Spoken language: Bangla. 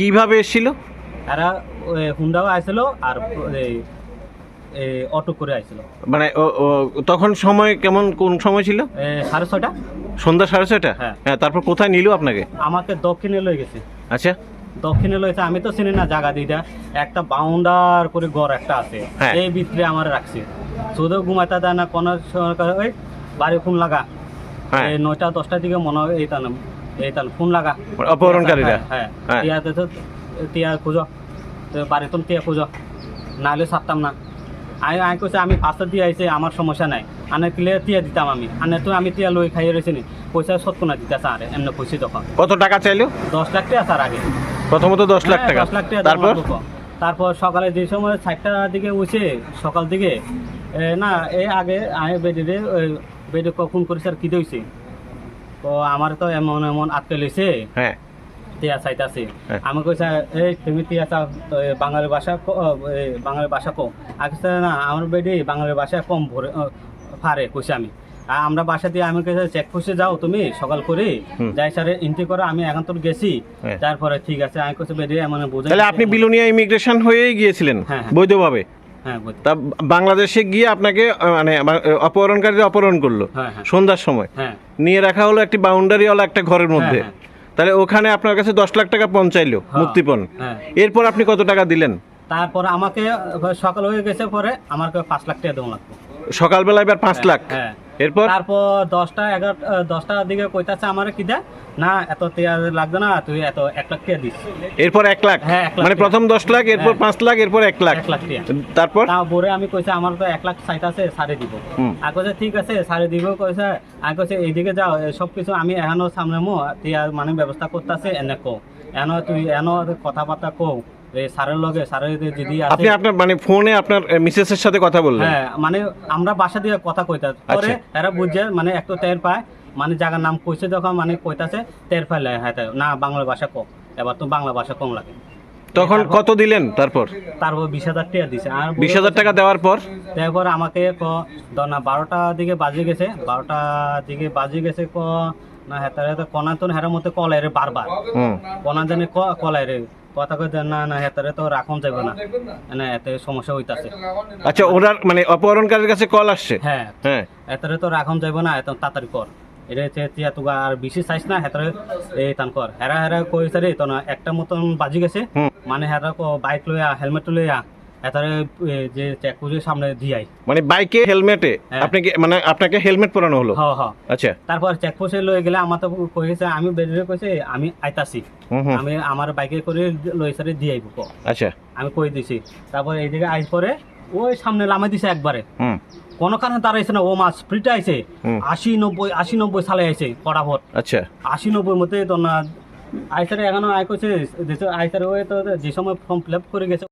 কীভাবে এসেছিল? এরা হুন্ডাও আইছিল আর অটো করে আইছিল। মানে তখন সময় কেমন কোন সময় ছিল? সাড়ে ছয়টা। সন্ধ্যা সাড়ে ছয়টা? হ্যাঁ। হ্যাঁ তারপর কোথায় নিল আপনাকে? আমাকে দক্ষিণে লয়ে গেছে। আচ্ছা। দক্ষিণে লয়েছে আমি তো চিনি না জায়গা দিটা একটা বাউন্ডার করে ঘর একটা আছে। হ্যাঁ। এই ভিতরে আমার রাখছে। শুধু ঘুমাইতে দেয় না কোনো সরকার ওই বাড়ি ফোন লাগা। হ্যাঁ। নয়টা দশটার দিকে মনে হয় এই ফোন লাগা। অপহরণকারীরা? হ্যাঁ হ্যাঁ। টিয়াতে তো টিয়া খুঁজো। বাড়িতে টিয়া খুঁজো। নাহলে ছাড়তাম না। আমি আমি কইছে আমি ফার্স্ট দিয়ে আইছে আমার সমস্যা নাই। আনে কিলে টিয়া দিতাম আমি। আনে তো আমি টিয়া লই খাইয়ে রয়েছি নি। পয়সা সত্য না দিতে স্যার এমনি কইছি তখন কত টাকা চাইলো? দশ লাখ টাকা স্যার আগে। প্রথমত দশ লাখ হ্যাঁ, টাকা। দশ লাখ টাকা তারপর? সকালে যে সময় চারটার দিকে উঠে সকাল দিকে এ, না এই আগে আমি বেডিরে বেডে ফোন করেছে আর কি দইছে তো আমার তো এমন এমন আটকে লইছে। হ্যাঁ। টিয়া চাইতাছে। হ্যাঁ। আমি কইছে এই তুমি টিয়া চাও তো বাঙালি ভাষা বাঙালি ভাষা কম আগে না আমার বেডি বাঙালি ভাষা কম ভরে পারে কইছে আমি। আর আমরা বাসা দিয়ে আমি কইছে চেক পোস্টে যাও তুমি সকাল করে। যাই স্যারে এন্ট্রি করো আমি এখন তোর গেছি। হ্যাঁ। তারপরে ঠিক আছে। আমি কইছে বেডি এমন বুঝাই তাহলে আপনি বিলুনিয়া ইমিগ্রেশন হয়েই গিয়েছিলেন হ্যাঁ। বৈধভাবে? বুঝ- তা বাংলাদেশে গিয়ে আপনাকে মানে অপহরণকারীরা অপহরণ করল হ্যাঁ হ্যাঁ। সন্ধ্যার সময়। হ্যাঁ। নিয়ে রাখা হলো একটি বাউন্ডারি বাউন্ডারিওয়ালা একটা ঘরের মধ্যে। হ্যাঁ, তাহলে ওখানে আপনার কাছে দশ লাখ টাকা পৌঁছাইলো হ্যাঁ। মুক্তিপণ। হ্যাঁ। এরপর আপনি কত টাকা দিলেন? তারপর আমাকে সকাল হয়ে গেছে পরে আমাকে পাঁচ লাখ টাকা দেওয়া লাগবে। সকালবেলা এবার পাঁচ লাখ। হ্যাঁ। এরপর? তারপর দশটা এগারো দশটার দিকে কইতাছে আমার কি দেয় না এত টিয়া লাগবে না তুই এত এক লাখ টাকা দিস। এরপর এক লাখ? হ্যাঁ, মানে প্রথম দশ লাখ এরপর হ্যাঁ। পাঁচ লাখ এরপর এক লাখ। এক লাখ টাকা তারপর? তা বলে আমি কইছে আমার তো এক লাখ সাইট আছে সারে দিব। আর কইছে ঠিক আছে সারে দিব। কইছে আর কইছে এইদিকে যাও সব কিছু আমি এখনও সামনে মো টিয়া মানে ব্যবস্থা করতেছে এনে কো এনো তুই এনো কথাবার্তা কো সারের লগে আপনি আপনার মানে ফোনে আপনার মিসেসের সাথে কথা বললেন? হ্যাঁ মানে আমরা বাসা দিয়ে কথা কইতা পরে আচ্ছা। এরা মানে একটু টের পায় মানে জায়গার নাম কইছে যখন মানে কইতাছে টের পাইলে হ্যাঁ না বাংলা ভাষা কম। এবার তো বাংলা ভাষা কম লাগে। তখন কত দিলেন তারপর? তারপর বিশ হাজার টাকা দিছে। আর বিশ হাজার টাকা দেওয়ার পর? তারপর আমাকে ক না বারোটা দিকে বাজে গেছে বারোটা দিকে বাজে গেছে ক না তো কনা তো হেরার মধ্যে কলাই রে বারবার। কনা জানে ক- কলাই রে কথা কই না না হেতারে তো রাখুন যাবে না। না? এতে সমস্যা হইতাছে। আচ্ছা ওনার মানে অপহরণকারীর কাছে কল আসছে? হ্যাঁ। হ্যাঁ। এতরে তো রাখন যাব না এত তাড়াতাড়ি কর। এটা হচ্ছে তিয়া তুগা আর বেশি চাইছ না হেতরে এই তান কর। হেরা হেরা কইছে রে তো না একটা মতন বাজি গেছে। মানে হেরা কো বাইক লইয়া হেলমেট লইয়া এতরে যে সামনে দিয়াই মানে বাইকে হেলমেটে হ্যাঁ। আপনাকে মানে আপনাকে হেলমেট পরানো হলো? হ হ। আচ্ছা। তারপর চেক পোস্টে লয়ে গেলে আমার তো কইছে আমি বেরিয়ে কইছে আমি আইতাছি। আমি আমার বাইকে করে আচ্ছা। আমি কই দিছি। তারপর এইদিকে আই পরে ওই সামনে লামাই দিছে একবারে। হুম। কোনখানে দাঁড়াইছে না ও মাছ ফ্রিটা আইছে। আশি নব্বই আশি নব্বই সালে আইছে ফটাফট। আচ্ছা। আশি নব্বই মতে তো না আইসারে এখনও আই করছে আইসারে ওই তো যে সময় ফর্ম ফিল আপ করে গেছে